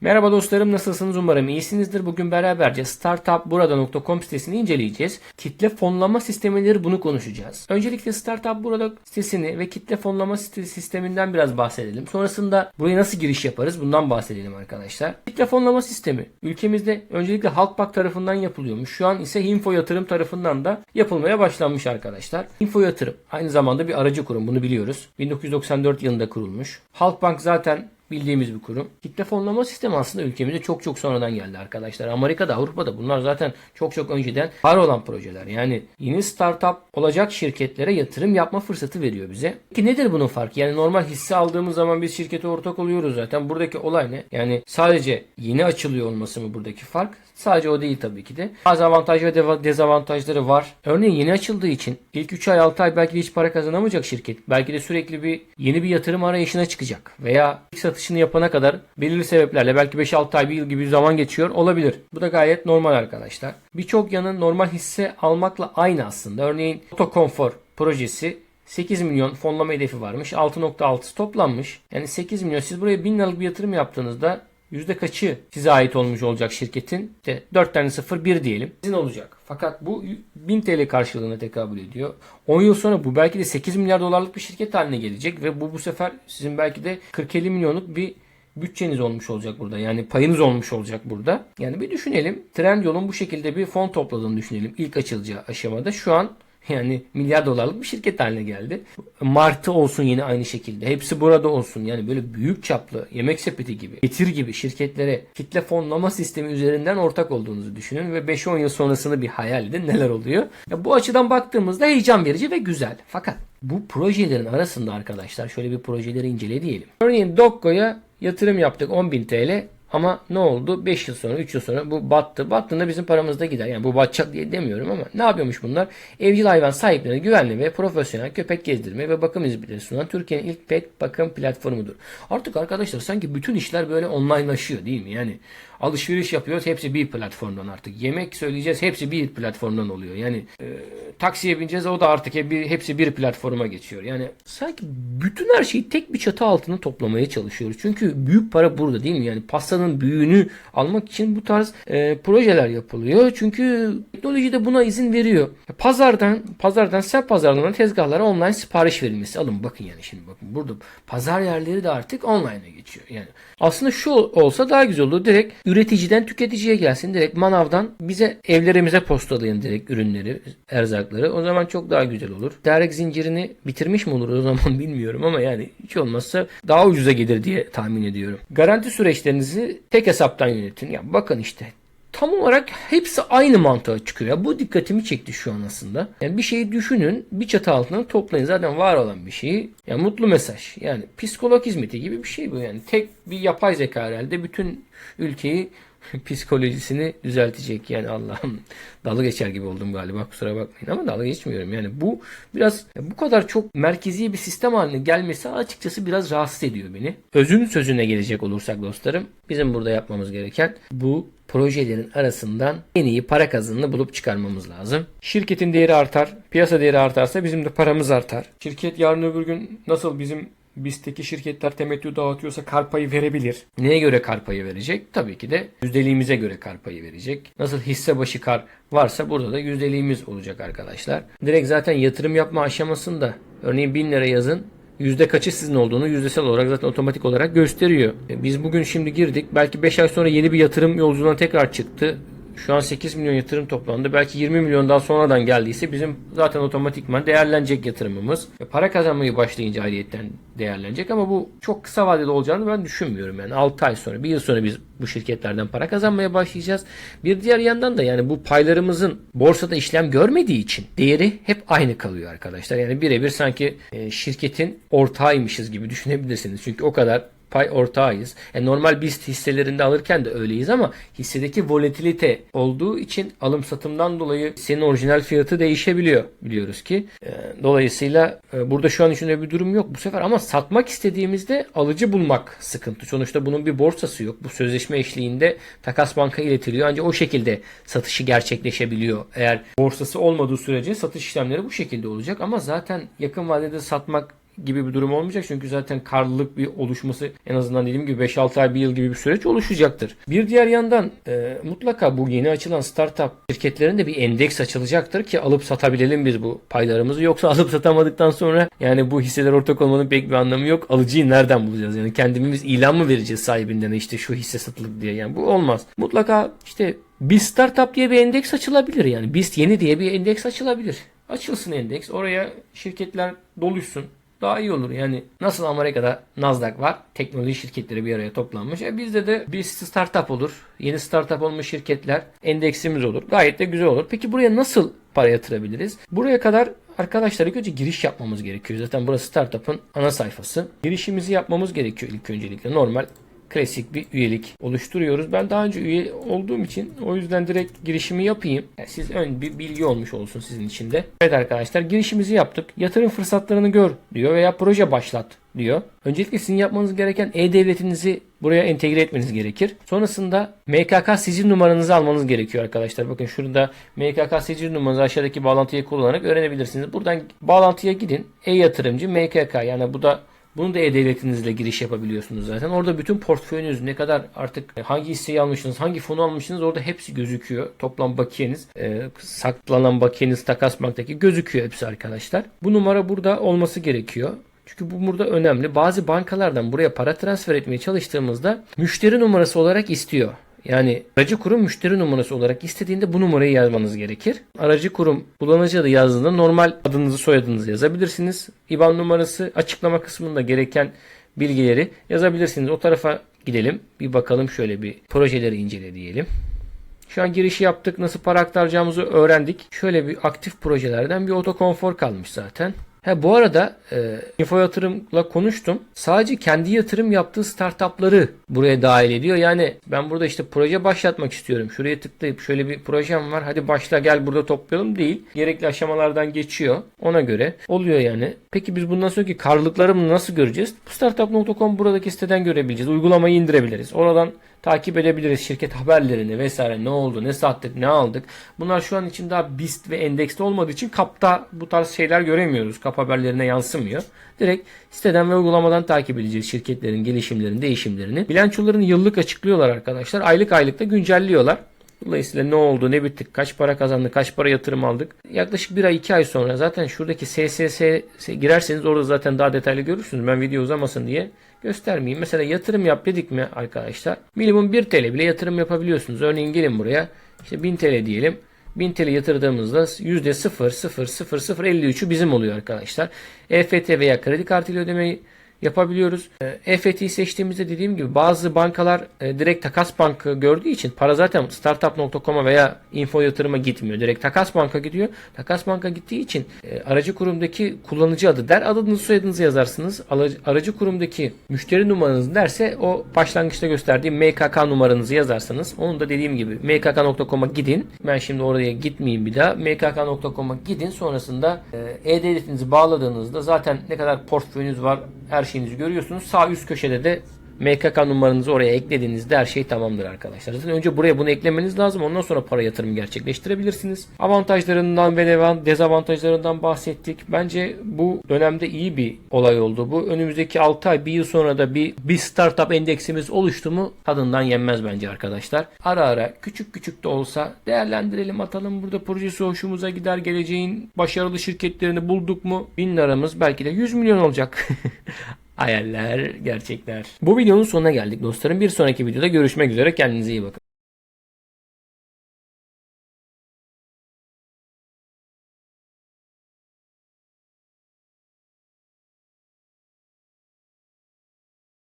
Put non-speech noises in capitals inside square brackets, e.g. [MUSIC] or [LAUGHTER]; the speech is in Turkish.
Merhaba dostlarım nasılsınız umarım iyisinizdir. Bugün beraberce startupburada.com sitesini inceleyeceğiz. Kitle fonlama sistemidir bunu konuşacağız. Öncelikle Startup Burada sitesini ve kitle fonlama sisteminden biraz bahsedelim. Sonrasında buraya nasıl giriş yaparız bundan bahsedelim arkadaşlar. Kitle fonlama sistemi ülkemizde öncelikle Halkbank tarafından yapılıyormuş. Şu an ise Info Yatırım tarafından da yapılmaya başlanmış arkadaşlar. Info Yatırım aynı zamanda bir aracı kurum bunu biliyoruz. 1994 yılında kurulmuş. Halkbank zaten bildiğimiz bir kurum. Kitle fonlama sistemi aslında ülkemize çok çok sonradan geldi arkadaşlar. Amerika'da, Avrupa'da bunlar zaten çok çok önceden var olan projeler. Yani yeni startup olacak şirketlere yatırım yapma fırsatı veriyor bize. Peki nedir bunun farkı? Yani normal hisse aldığımız zaman biz şirkete ortak oluyoruz zaten. Buradaki olay ne? Yani sadece yeni açılıyor olması mı buradaki fark? Sadece o değil tabii ki de. Bazı avantaj ve dezavantajları var. Örneğin yeni açıldığı için ilk 3 ay 6 ay belki de hiç para kazanamayacak şirket. Belki de sürekli bir yeni bir yatırım arayışına çıkacak. Veya ilk satışını yapana kadar belirli sebeplerle belki 5-6 ay bir yıl gibi bir zaman geçiyor olabilir. Bu da gayet normal arkadaşlar. Birçok yanın normal hisse almakla aynı aslında. Örneğin Otokonfor projesi 8 milyon fonlama hedefi varmış. 6.6'sı toplanmış. Yani 8 milyon siz buraya 1000 liralık bir yatırım yaptığınızda Yüzde kaçı size ait olmuş olacak şirketin? İşte 4 tane 0 1 diyelim. Sizin olacak. Fakat bu 1000 TL karşılığına tekabül ediyor. 10 yıl sonra bu belki de 8 milyar dolarlık bir şirket haline gelecek ve bu bu sefer sizin belki de 40-50 milyonluk bir bütçeniz olmuş olacak burada. Yani payınız olmuş olacak burada. Yani bir düşünelim. Trendyol'un bu şekilde bir fon topladığını düşünelim ilk açılacağı aşamada. Şu an [LAUGHS] yani milyar dolarlık bir şirket haline geldi. Martı olsun yine aynı şekilde. Hepsi burada olsun. Yani böyle büyük çaplı yemek sepeti gibi, getir gibi şirketlere kitle fonlama sistemi üzerinden ortak olduğunuzu düşünün ve 5-10 yıl sonrasını bir hayal edin neler oluyor. Ya bu açıdan baktığımızda heyecan verici ve güzel. Fakat bu projelerin arasında arkadaşlar şöyle bir projeleri incele diyelim. Örneğin Dokko'ya yatırım yaptık 10.000 TL ama ne oldu? 5 yıl sonra, 3 yıl sonra bu battı. Battığında bizim paramız da gider. Yani bu batacak diye demiyorum ama ne yapıyormuş bunlar? Evcil hayvan sahiplerine güvenli ve profesyonel köpek gezdirme ve bakım hizmetleri sunan Türkiye'nin ilk pet bakım platformudur. Artık arkadaşlar sanki bütün işler böyle onlinelaşıyor değil mi? Yani alışveriş yapıyoruz hepsi bir platformdan artık. Yemek söyleyeceğiz hepsi bir platformdan oluyor. Yani e, taksiye bineceğiz o da artık hepsi bir platforma geçiyor. Yani sanki bütün her şeyi tek bir çatı altına toplamaya çalışıyoruz. Çünkü büyük para burada değil mi? Yani pastanın büyüğünü almak için bu tarz e, projeler yapılıyor. Çünkü teknoloji de buna izin veriyor. Pazardan pazardan sel pazarlarına tezgahlara online sipariş verilmesi. Alın bakın yani şimdi bakın burada pazar yerleri de artık online'a geçiyor. Yani aslında şu olsa daha güzel olur. Direkt üreticiden tüketiciye gelsin. Direkt manavdan bize evlerimize postalayın direkt ürünleri, erzakları. O zaman çok daha güzel olur. Tedarik zincirini bitirmiş mi olur o zaman [LAUGHS] bilmiyorum ama yani hiç olmazsa daha ucuza gelir diye tahmin ediyorum. Garanti süreçlerinizi tek hesaptan yönetin. Ya bakın işte tam olarak hepsi aynı mantığa çıkıyor. Ya bu dikkatimi çekti şu an aslında. Yani bir şeyi düşünün, bir çatı altına toplayın. Zaten var olan bir şeyi. Yani mutlu mesaj. Yani psikolog hizmeti gibi bir şey bu. Yani tek bir yapay zeka herhalde bütün ülkeyi [LAUGHS] psikolojisini düzeltecek. Yani Allah'ım dalga geçer gibi oldum galiba kusura bakmayın ama dalga geçmiyorum. Yani bu biraz bu kadar çok merkezi bir sistem haline gelmesi açıkçası biraz rahatsız ediyor beni. Özün sözüne gelecek olursak dostlarım bizim burada yapmamız gereken bu projelerin arasından en iyi para kazanını bulup çıkarmamız lazım. Şirketin değeri artar, piyasa değeri artarsa bizim de paramız artar. Şirket yarın öbür gün nasıl bizim BIST'teki şirketler temettü dağıtıyorsa kar payı verebilir. Neye göre kar payı verecek? Tabii ki de yüzdeliğimize göre kar payı verecek. Nasıl hisse başı kar varsa burada da yüzdeliğimiz olacak arkadaşlar. Direkt zaten yatırım yapma aşamasında örneğin 1000 lira yazın yüzde kaçı sizin olduğunu yüzdesel olarak zaten otomatik olarak gösteriyor. E, Biz bugün şimdi girdik. Belki 5 ay sonra yeni bir yatırım yolculuğuna tekrar çıktı. Şu an 8 milyon yatırım toplandı. Belki 20 milyondan sonradan geldiyse bizim zaten otomatikman değerlenecek yatırımımız. E, Para kazanmayı başlayınca ayrıyetten değerlenecek ama bu çok kısa vadede olacağını ben düşünmüyorum. Yani 6 ay sonra, 1 yıl sonra biz bu şirketlerden para kazanmaya başlayacağız. Bir diğer yandan da yani bu paylarımızın borsada işlem görmediği için değeri hep aynı kalıyor arkadaşlar. Yani birebir sanki e, şirketin ortağıymışız gibi düşünebilirsiniz. Çünkü o kadar pay ortağıyız. E normal BIST hisselerinde alırken de öyleyiz ama hissedeki volatilite olduğu için alım satımdan dolayı senin orijinal fiyatı değişebiliyor biliyoruz ki. E, dolayısıyla e, burada şu an içinde bir durum yok bu sefer ama satmak istediğimizde alıcı bulmak sıkıntı. Sonuçta bunun bir borsası yok. Bu sözleşme eşliğinde takas banka iletiliyor ancak o şekilde satışı gerçekleşebiliyor. Eğer borsası olmadığı sürece satış işlemleri bu şekilde olacak ama zaten yakın vadede satmak gibi bir durum olmayacak. Çünkü zaten karlılık bir oluşması en azından dediğim gibi 5-6 ay bir yıl gibi bir süreç oluşacaktır. Bir diğer yandan e, mutlaka bu yeni açılan startup şirketlerinde bir endeks açılacaktır ki alıp satabilelim biz bu paylarımızı. Yoksa [LAUGHS] alıp satamadıktan sonra yani bu hisseler ortak olmanın pek bir anlamı yok. Alıcıyı nereden bulacağız? Yani kendimiz ilan mı vereceğiz sahibinden işte şu hisse satılık diye yani bu olmaz. Mutlaka işte bir startup diye bir endeks açılabilir yani. BIST yeni diye bir endeks açılabilir. Açılsın endeks. Oraya şirketler doluşsun. Daha iyi olur. Yani nasıl Amerika'da Nasdaq var. Teknoloji şirketleri bir araya toplanmış. E bizde de bir startup olur. Yeni startup olmuş şirketler endeksimiz olur. Gayet de güzel olur. Peki buraya nasıl para yatırabiliriz? Buraya kadar arkadaşlar ilk önce giriş yapmamız gerekiyor. Zaten burası startup'ın ana sayfası. Girişimizi yapmamız gerekiyor ilk öncelikle. Normal klasik bir üyelik oluşturuyoruz. Ben daha önce üye olduğum için o yüzden direkt girişimi yapayım. Yani siz ön bir bilgi olmuş olsun sizin için de. Evet arkadaşlar girişimizi yaptık. Yatırım fırsatlarını gör diyor veya proje başlat diyor. Öncelikle sizin yapmanız gereken e-devletinizi buraya entegre etmeniz gerekir. Sonrasında MKK sicil numaranızı almanız gerekiyor arkadaşlar. Bakın şurada MKK sicil numaranızı aşağıdaki bağlantıyı kullanarak öğrenebilirsiniz. Buradan bağlantıya gidin. E-yatırımcı MKK yani bu da bunu da e-devletinizle giriş yapabiliyorsunuz zaten. Orada bütün portföyünüz ne kadar artık hangi hisseyi almışsınız, hangi fonu almışsınız orada hepsi gözüküyor. Toplam bakiyeniz, e, saklanan bakiyeniz Takas Bank'taki gözüküyor hepsi arkadaşlar. Bu numara burada olması gerekiyor. Çünkü bu burada önemli. Bazı bankalardan buraya para transfer etmeye çalıştığımızda müşteri numarası olarak istiyor. Yani aracı kurum müşteri numarası olarak istediğinde bu numarayı yazmanız gerekir. Aracı kurum kullanıcı adı yazdığında normal adınızı soyadınızı yazabilirsiniz. IBAN numarası açıklama kısmında gereken bilgileri yazabilirsiniz. O tarafa gidelim. Bir bakalım şöyle bir projeleri incele diyelim. Şu an girişi yaptık. Nasıl para aktaracağımızı öğrendik. Şöyle bir aktif projelerden bir otokonfor kalmış zaten. Ha, bu arada e, info yatırımla konuştum. Sadece kendi yatırım yaptığı startupları buraya dahil ediyor. Yani ben burada işte proje başlatmak istiyorum. Şuraya tıklayıp şöyle bir projem var. Hadi başla gel burada toplayalım değil. Gerekli aşamalardan geçiyor. Ona göre oluyor yani. Peki biz bundan sonraki karlılıklarımı nasıl göreceğiz? Startup.com buradaki siteden görebileceğiz. Uygulamayı indirebiliriz. Oradan takip edebiliriz şirket haberlerini vesaire ne oldu ne sattık ne aldık. Bunlar şu an için daha BIST ve endekste olmadığı için kapta bu tarz şeyler göremiyoruz. Kap haberlerine yansımıyor. Direkt siteden ve uygulamadan takip edeceğiz şirketlerin gelişimlerini, değişimlerini. Bilançolarını yıllık açıklıyorlar arkadaşlar. Aylık aylık da güncelliyorlar. Dolayısıyla ne oldu, ne bittik, kaç para kazandık, kaç para yatırım aldık. Yaklaşık bir ay, iki ay sonra zaten şuradaki SSS girerseniz orada zaten daha detaylı görürsünüz. Ben video uzamasın diye göstermeyeyim. Mesela yatırım yap dedik mi arkadaşlar? Minimum 1 TL bile yatırım yapabiliyorsunuz. Örneğin gelin buraya. İşte 1000 TL diyelim. 1000 TL yatırdığımızda %0,0053'ü bizim oluyor arkadaşlar. EFT veya kredi kartıyla ödemeyi yapabiliyoruz. EFT'yi seçtiğimizde dediğim gibi bazı bankalar e, direkt takas bankı gördüğü için para zaten startup.com'a veya info yatırıma gitmiyor. Direkt takas banka gidiyor. Takas banka gittiği için e, aracı kurumdaki kullanıcı adı der. Adınızı soyadınızı yazarsınız. Aracı, kurumdaki müşteri numaranız derse o başlangıçta gösterdiğim MKK numaranızı yazarsanız onu da dediğim gibi mkk.com'a gidin. Ben şimdi oraya gitmeyeyim bir daha. mkk.com'a gidin. Sonrasında e, e-devletinizi bağladığınızda zaten ne kadar portföyünüz var her şeyinizi görüyorsunuz. Sağ üst köşede de MKK numaranızı oraya eklediğinizde her şey tamamdır arkadaşlar. Zaten önce buraya bunu eklemeniz lazım. Ondan sonra para yatırımı gerçekleştirebilirsiniz. Avantajlarından ve dezavantajlarından bahsettik. Bence bu dönemde iyi bir olay oldu. Bu önümüzdeki 6 ay, bir yıl sonra da bir, bir startup endeksimiz oluştu mu tadından yenmez bence arkadaşlar. Ara ara küçük küçük de olsa değerlendirelim atalım. Burada projesi hoşumuza gider. Geleceğin başarılı şirketlerini bulduk mu? Bin liramız belki de 100 milyon olacak. [LAUGHS] Hayaller, gerçekler. Bu videonun sonuna geldik dostlarım. Bir sonraki videoda görüşmek üzere. Kendinize iyi bakın.